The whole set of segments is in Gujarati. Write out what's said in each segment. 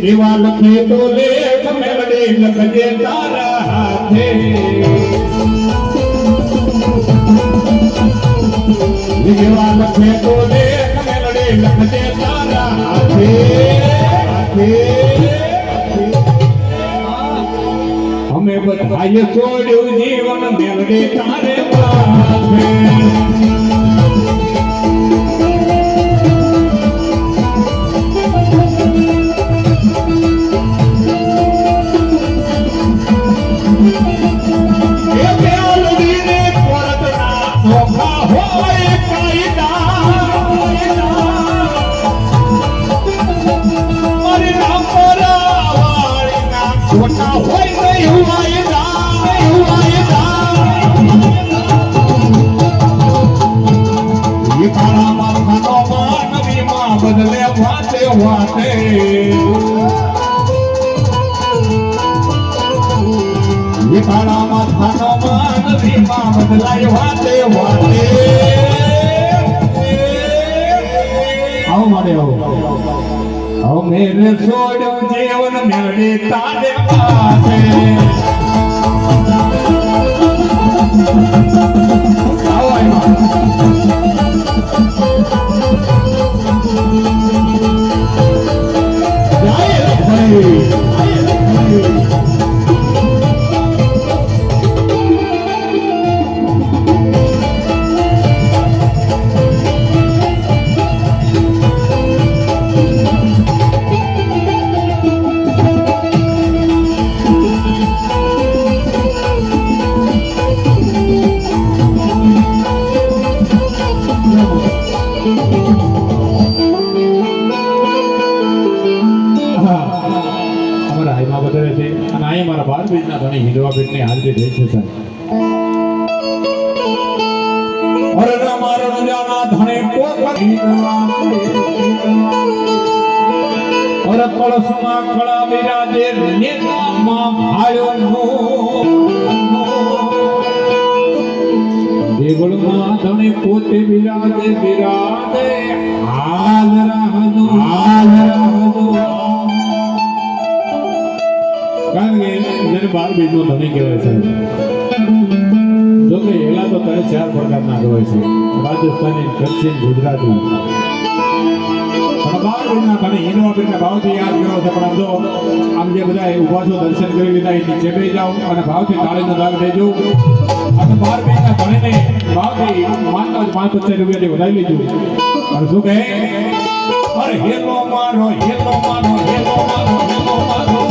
दीवाल में तो लेख में बड़े लगे तारा थे दीवाल में तो लेख में बड़े लगे तारा थे थे બધાએ છોડ્યું જીવન દેવડે તારે માથે. વાતે. વિઠાળા માથાનો માનવીમાં બદલાય વાતે વાતે આવો મારે છોડ્યું જીવન મેળે તારે પાસે બાર બીજના ધણી હિંડવા પેટની હાજરી રહી છે સાહેબ. અરે રમા રણજાના ધણે દેવળમાં ધણે પોતે બિરાજે બિરાજે. ચાર પ્રકારના હોય છે. રાજસ્થાની કચ્છી ગુજરાતી ભાવથી પણ આમ જો બધા ઊભા છો, દર્શન કરી લીધા જાઓ અને ભાવથી તાળીનો દાગ દેજો અને બાર બીજના ધણીને ભાવથી માનતા જ પાંચ પચાસ રૂપિયાથી વધારી લેજો. અને શું કહે? અરે હેલો મારો હેલો મારો મારો.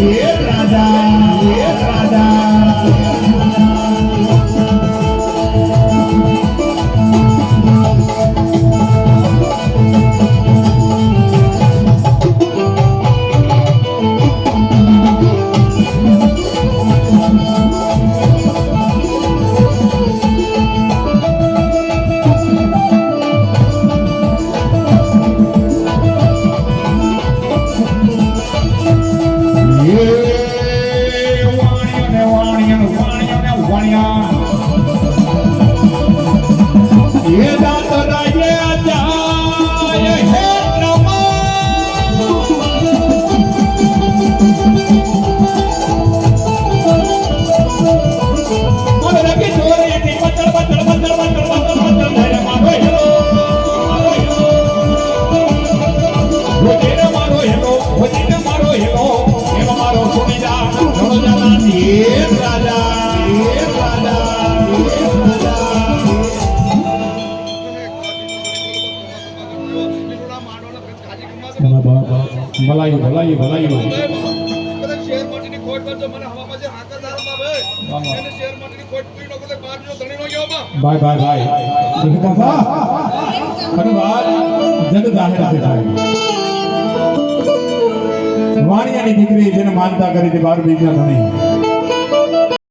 એ ભલાઈ ભલાઈ ભલાઈ શેર માટેની ખોટ કરજો મને હવામાં જે હાકા દારમાં ભાઈ એને શેર માટેની ખોટ પૂરી નો કોલે બાર ભાઈ ભાઈ જગ જાહેર માતાજીની દીકરી છે માનતા કરી હતી બાર બીજા નહીં